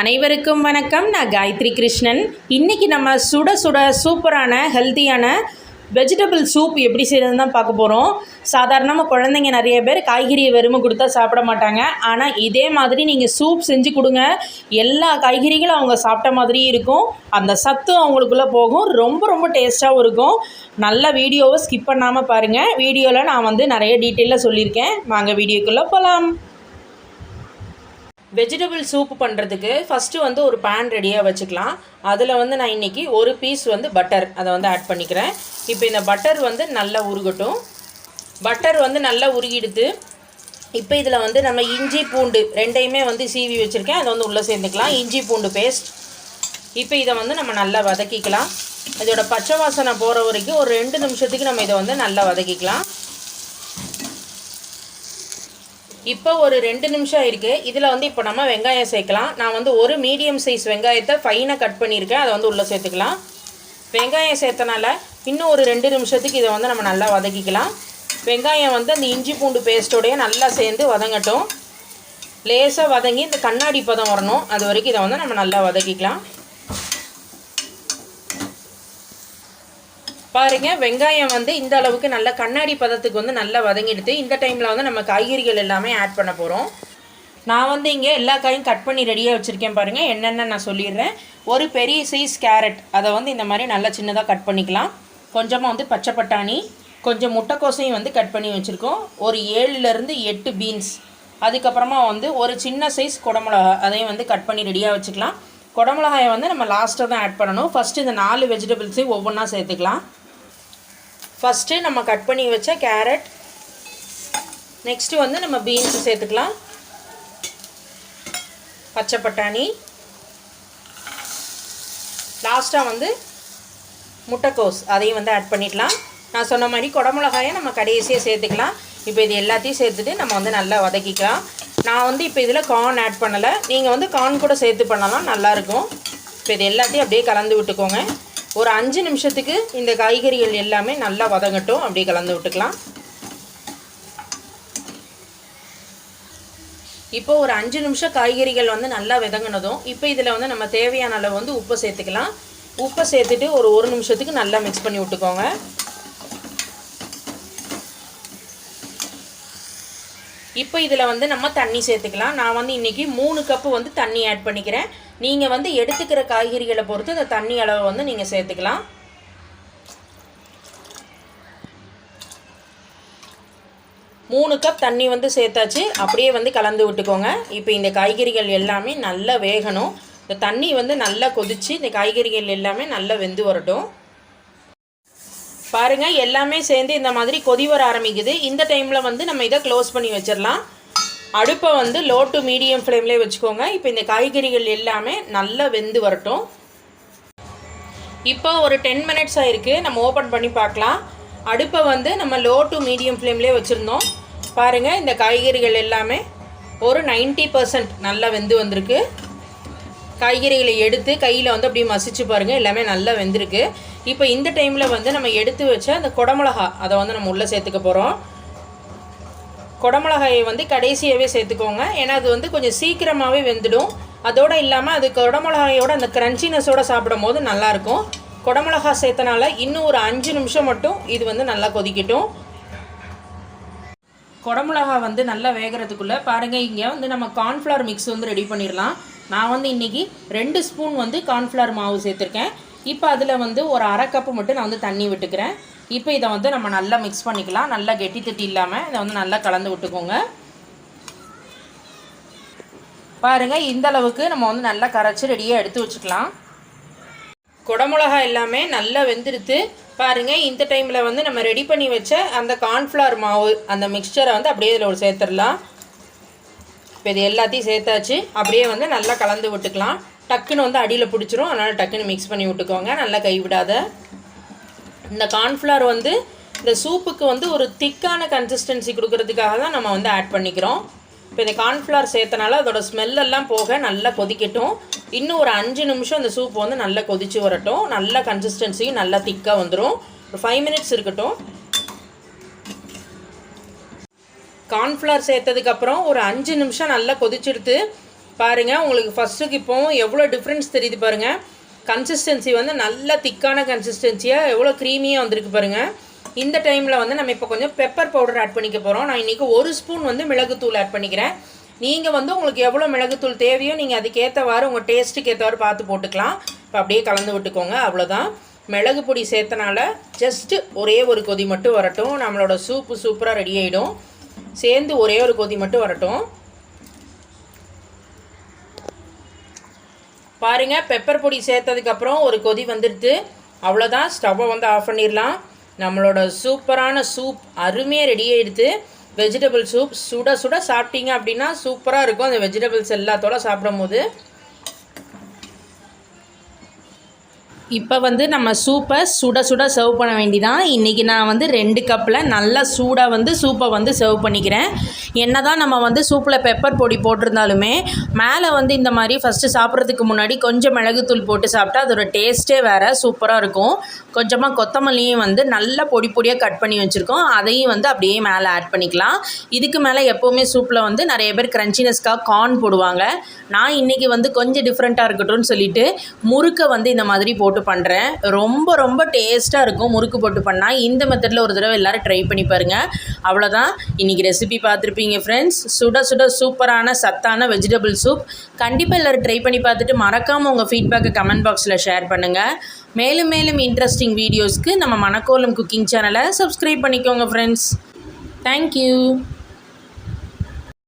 அனைவருக்கும் வணக்கம். நான் காயத்ரி கிருஷ்ணன். இன்றைக்கி நம்ம சுட சுட சூப்பரான ஹெல்த்தியான வெஜிடபிள் சூப் எப்படி செய்யறதுன்னு தான் பார்க்க போகிறோம் சாதாரணமாக குழந்தைங்க நிறைய பேர் காய்கறியை வெறுமை கொடுத்தா சாப்பிட மாட்டாங்க. ஆனால் இதே மாதிரி நீங்கள் சூப் செஞ்சு கொடுங்க. எல்லா காய்கறிகளும் அவங்க சாப்பிட்ட மாதிரியும் இருக்கும். அந்த சத்து அவங்களுக்குள்ளே போகும். ரொம்ப ரொம்ப டேஸ்ட்டாகவும் இருக்கும். நல்ல வீடியோவை ஸ்கிப் பண்ணாமல் பாருங்கள் வீடியோவில் நான் வந்து நிறைய டீட்டெயிலாக சொல்லியிருக்கேன். வாங்க வீடியோக்குள்ளே போகலாம் வெஜிடபிள் சூப் பண்ணுறதுக்கு ஃபஸ்ட்டு வந்து ஒரு பேன் ரெடியாக வச்சுக்கலாம். அதில் வந்து நான் இன்றைக்கி ஒரு பீஸ் வந்து பட்டர் அதை வந்து ஆட் பண்ணிக்கிறேன். இப்போ இந்த பட்டர் வந்து நல்லா உருகட்டும். பட்டர் வந்து நல்லா உருகிடுது. இப்போ இதில் வந்து நம்ம இஞ்சி பூண்டு ரெண்டையுமே வந்து சீவி வச்சுருக்கேன். அதை வந்து உள்ளே சேர்ந்துக்கலாம் இஞ்சி பூண்டு பேஸ்ட் இப்போ இதை வந்து நம்ம நல்லா வதக்கிக்கலாம். இதோட பச்சை வாசனை போகிற வரைக்கும் ஒரு ரெண்டு நிமிஷத்துக்கு நம்ம இதை வந்து நல்லா வதக்கிக்கலாம். இப்போ ஒரு ரெண்டு நிமிஷம் இருக்குது இதில் வந்து இப்போ நம்ம வெங்காயம் சேர்க்கலாம். நான் வந்து ஒரு மீடியம் சைஸ் வெங்காயத்தை ஃபைனாக கட் பண்ணியிருக்கேன். அதை வந்து உள்ளே சேர்த்துக்கலாம். வெங்காயம் சேர்த்தனால இன்னும் ஒரு ரெண்டு நிமிஷத்துக்கு இதை வந்து நம்ம நல்லா வதக்கிக்கலாம். வெங்காயம் வந்து அந்த இஞ்சி பூண்டு பேஸ்ட்டோடையே நல்லா சேர்ந்து வதங்கட்டும். லேசாக வதங்கி இந்த கண்ணாடி பதம் வரணும். அது வரைக்கும் இதை வந்து நம்ம நல்லா வதக்கிக்கலாம். பாருங்க வெங்காயம் வந்து இந்த அளவுக்கு நல்ல கண்ணாடி பதத்துக்கு வந்து நல்லா வதங்கிடுது. இந்த டைமில் வந்து நம்ம காய்கறிகள் எல்லாமே ஆட் பண்ண போகிறோம் நான் வந்து இங்கே எல்லா காயும் கட் பண்ணி ரெடியாக வச்சுருக்கேன் பாருங்கள் என்னென்ன நான் சொல்லிடுறேன். ஒரு பெரிய சைஸ் கேரட் அதை வந்து இந்த மாதிரி நல்லா சின்னதாக கட் பண்ணிக்கலாம். கொஞ்சமாக வந்து பச்சை பட்டாணி கொஞ்சம் முட்டைக்கோசையும் வந்து கட் பண்ணி வச்சுருக்கோம். ஒரு ஏழுலேருந்து எட்டு பீன்ஸ் அதுக்கப்புறமா வந்து ஒரு சின்ன சைஸ் குடமிளகா அதையும் வந்து கட் பண்ணி ரெடியாக வச்சுக்கலாம். குடமிளகாயை வந்து நம்ம லாஸ்ட்டாக தான் ஆட் பண்ணணும். ஃபஸ்ட்டு இந்த நாலு வெஜிடபிள்ஸையும் ஒவ்வொன்றா சேர்த்துக்கலாம். ஃபஸ்ட்டு நம்ம கட் பண்ணி வச்ச கேரட் நெக்ஸ்ட்டு வந்து நம்ம பீன்ஸு சேர்த்துக்கலாம். பச்சை பட்டாணி. லாஸ்ட்டாக வந்து முட்டைக்கோஸ். அதையும் வந்து ஆட் பண்ணிடலாம். நான் சொன்ன மாதிரி குடமிளகாயை நம்ம கடைசியாக சேர்த்துக்கலாம். இப்போ இது எல்லாத்தையும் சேர்த்துட்டு நம்ம வந்து நல்லா வதக்கிக்கலாம். நான் வந்து இப்போ இதில் கார்ன் ஆட் பண்ணலை. நீங்கள் வந்து கார்ன் கூட சேர்த்து பண்ணலாம். நல்லாயிருக்கும் இப்போ இது எல்லாத்தையும் அப்படியே கலந்து விட்டுக்கோங்க. ஒரு அஞ்சு நிமிஷத்துக்கு இந்த காய்கறிகள் எல்லாமே நல்லா வதங்கட்டும். அப்படியே கலந்து விட்டுக்கலாம். இப்போ ஒரு அஞ்சு நிமிஷம் காய்கறிகள் வந்து நல்லா விதங்கினதும் இப்போ இதில் வந்து நம்ம தேவையான அளவு வந்து உப்பை சேர்த்துக்கலாம். உப்பை சேர்த்துட்டு ஒரு ஒரு நிமிஷத்துக்கு நல்லா மிக்ஸ் பண்ணி விட்டுக்கோங்க. இப்போ இதில் வந்து நம்ம தண்ணி சேர்த்துக்கலாம். நான் வந்து இன்றைக்கி மூணு கப்பு வந்து தண்ணி ஆட் பண்ணிக்கிறேன். நீங்கள் வந்து எடுத்துக்கிற காய்கறிகளை பொறுத்து இந்த தண்ணி அளவை வந்து நீங்கள் சேர்த்துக்கலாம். மூணு கப் தண்ணி வந்து சேர்த்தாச்சு. அப்படியே வந்து கலந்து விட்டுக்கோங்க. இப்போ இந்த காய்கறிகள் எல்லாமே நல்லா வேகணும். இந்த தண்ணி வந்து நல்லா கொதித்து இந்த காய்கறிகள் எல்லாமே நல்லா வெந்து வரட்டும். பாருங்கள் எல்லாமே சேர்ந்து இந்த மாதிரி கொதி வர ஆரம்பிக்குது. இந்த டைமில் வந்து நம்ம இதை க்ளோஸ் பண்ணி வச்சிடலாம். அடுப்பை வந்து லோ டு மீடியம் ஃப்ளேம்லேயே வச்சுக்கோங்க. இப்போ இந்த காய்கறிகள் எல்லாமே நல்லா வெந்து வரட்டும். இப்போ ஒரு டென் மினிட்ஸ் ஆயிருக்கு. நம்ம ஓப்பன் பண்ணி பார்க்கலாம். அடுப்பை வந்து நம்ம லோ டு மீடியம் ஃப்ளேம்லேயே வச்சுருந்தோம். பாருங்கள் இந்த காய்கறிகள் எல்லாமே ஒரு நைன்ட்டி பர்சன்ட் நல்லா வெந்து வந்திருக்கு. காய்கறிகளை எடுத்து கையில் வந்து அப்படியே மசிச்சு பாருங்கள் எல்லாமே நல்லா வெந்திருக்கு. இப்போ இந்த டைமில் வந்து நம்ம எடுத்து வச்ச அந்த குடமிளகா அதை வந்து நம்ம உள்ளே சேர்த்துக்க போகிறோம் குடமிளகாயை வந்து கடைசியாகவே சேர்த்துக்கோங்க. ஏன்னா அது வந்து கொஞ்சம் சீக்கிரமாகவே வெந்துடும். அதோடு இல்லாமல் அது குடமிளகாயோட அந்த க்ரன்ச்சினஸோடு சாப்பிடும் போது நல்லாயிருக்கும் குடமிளகா சேர்த்தனால இன்னும் ஒரு அஞ்சு நிமிஷம் மட்டும் இது வந்து நல்லா கொதிக்கட்டும். குடமிளகா வந்து நல்லா வேகிறதுக்குள்ளே பாருங்கள் இங்கே வந்து நம்ம கார்ன்ஃப்ளவர் மிக்ஸ் வந்து ரெடி பண்ணிடலாம். நான் வந்து இன்றைக்கி ரெண்டு ஸ்பூன் வந்து கார்ன்ஃப்ளவர் மாவு சேர்த்துருக்கேன். இப்போ அதில் வந்து ஒரு அரை கப்பு மட்டும் நான் வந்து தண்ணி விட்டுக்கிறேன். இப்போ இதை வந்து நம்ம நல்லா மிக்ஸ் பண்ணிக்கலாம். நல்லா கெட்டி தட்டி இல்லாமல் இதை வந்து நல்லா கலந்து விட்டுக்கோங்க. பாருங்கள் இந்த அளவுக்கு நம்ம வந்து நல்லா கரைச்சி ரெடியாக எடுத்து வச்சுக்கலாம். குடமிளகா எல்லாமே நல்லா வெந்துடுத்து பாருங்கள் இந்த டைமில் வந்து நம்ம ரெடி பண்ணி வச்ச அந்த கார்ன்ஃப்ளவர் மாவு அந்த மிக்சரை வந்து அப்படியே இதில் ஒரு சேர்த்துடலாம். இப்போ இது எல்லாத்தையும் சேர்த்தாச்சு. அப்படியே வந்து நல்லா கலந்து விட்டுக்கலாம். டக்குன்னு வந்து அடியில் பிடிச்சிரும். அதனால் டக்குன்னு மிக்ஸ் பண்ணி விட்டுக்கோங்க. நல்லா கைவிடாத இந்த கார்ன்ஃப்ளவர் வந்து இந்த சூப்புக்கு வந்து ஒரு திக்கான கன்சிஸ்டன்சி கொடுக்கறதுக்காக தான் நம்ம வந்து ஆட் பண்ணிக்கிறோம். இப்போ இந்த கார்ன்ஃப்ளவர் சேர்த்தனால அதோட ஸ்மெல்லெல்லாம் போக நல்லா கொதிக்கட்டும். இன்னும் ஒரு அஞ்சு நிமிஷம் இந்த சூப் வந்து நல்லா கொதிச்சு வரட்டும். நல்ல கன்சிஸ்டன்சியும் நல்லா திக்காக வந்துடும் ஒரு ஃபைவ் மினிட்ஸ் இருக்கட்டும். கார்ன்ஃப்ளவர் சேர்த்ததுக்கப்புறம் ஒரு அஞ்சு நிமிஷம் நல்லா கொதிச்செடுத்து பாருங்கள் உங்களுக்கு ஃபஸ்ட்டுக்கு இப்போவும் எவ்வளோ டிஃப்ரென்ஸ் தெரியுது பாருங்கள் கன்சிஸ்டன்சி வந்து நல்ல திக்கான கன்சிஸ்டன்சியாக எவ்வளோ க்ரீமியாக வந்திருக்கு பாருங்கள் இந்த டைமில் வந்து நம்ம இப்போ கொஞ்சம் பெப்பர் பவுடர் ஆட் பண்ணிக்க போகிறோம் நான் இன்றைக்கி ஒரு ஸ்பூன் வந்து மிளகுத்தூள் ஆட் பண்ணிக்கிறேன். நீங்கள் வந்து உங்களுக்கு எவ்வளோ மிளகுத்தூள் தேவையோ நீங்கள் அதுக்கேற்றவாறு உங்கள் டேஸ்ட்டுக்கு ஏற்றவாறு பார்த்து போட்டுக்கலாம். இப்போ அப்படியே கலந்து விட்டுக்கோங்க அவ்வளோதான் மிளகு பொடி சேர்த்தனால ஜஸ்ட்டு ஒரே ஒரு கொதி மட்டும் வரட்டும். நம்மளோட சூப்பு சூப்பராக ரெடி ஆகிடும் சேர்ந்து ஒரே ஒரு கொதி மட்டும் வரட்டும். பாருங்கள் பெப்பர் பொடி சேர்த்ததுக்கப்புறம் ஒரு கொதி வந்துடுது அவ்வளோதான் ஸ்டவ்வை வந்து ஆஃப் பண்ணிடலாம். நம்மளோட சூப்பரான சூப் அருமையாக ரெடி ஆகிடுது வெஜிடபிள் சூப் சுட சுட சாப்பிட்டீங்க அப்படின்னா சூப்பராக இருக்கும். அந்த வெஜிடபிள்ஸ் எல்லாத்தோட சாப்பிடும் போது இப்போ வந்து நம்ம சூப்பை சுட சுட சர்வ் பண்ண வேண்டிதான். இன்றைக்கி நான் வந்து ரெண்டு கப்பில் நல்லா சூடாக வந்து சூப்பை வந்து சர்வ் பண்ணிக்கிறேன். என்ன தான் நம்ம வந்து சூப்பில் பெப்பர் பொடி போட்டிருந்தாலுமே மேலே வந்து இந்த மாதிரி ஃபஸ்ட்டு சாப்பிட்றதுக்கு முன்னாடி கொஞ்சம் மிளகுத்தூள் போட்டு சாப்பிட்டா அதோட டேஸ்ட்டே வேறு சூப்பராக இருக்கும். கொஞ்சமாக கொத்தமல்லியும் வந்து நல்லா பொடி பொடியாக கட் பண்ணி வச்சுருக்கோம். அதையும் வந்து அப்படியே மேலே ஆட் பண்ணிக்கலாம். இதுக்கு மேலே எப்போவுமே சூப்பில் வந்து நிறைய பேர் க்ரன்ச்சினஸ்க்காக கார்ன் போடுவாங்க. நான் இன்றைக்கி வந்து கொஞ்சம் டிஃப்ரெண்ட்டாக இருக்கட்டும்னு சொல்லிட்டு முறுக்கை வந்து இந்த மாதிரி போட்டு போட்டு பண்ணுறேன் ரொம்ப ரொம்ப டேஸ்ட்டாக இருக்கும் முறுக்கு போட்டு பண்ணால் இந்த மெத்தடில் ஒரு தடவை எல்லோரும் ட்ரை பண்ணி பாருங்கள் அவ்வளோதான் இன்றைக்கி ரெசிபி பார்த்துருப்பீங்க ஃப்ரெண்ட்ஸ் சுட சுட சூப்பரான சத்தான வெஜிடபிள் சூப் கண்டிப்பாக எல்லோரும் ட்ரை பண்ணி பார்த்துட்டு மறக்காமல் உங்கள் ஃபீட்பேக்கை கமெண்ட் பாக்ஸில் ஷேர் பண்ணுங்கள் மேலும் மேலும் இன்ட்ரெஸ்டிங் வீடியோஸ்க்கு நம்ம மணக்கோலம் குக்கிங் சேனலை சப்ஸ்கிரைப் பண்ணிக்கோங்க ஃப்ரெண்ட்ஸ் தேங்க்யூ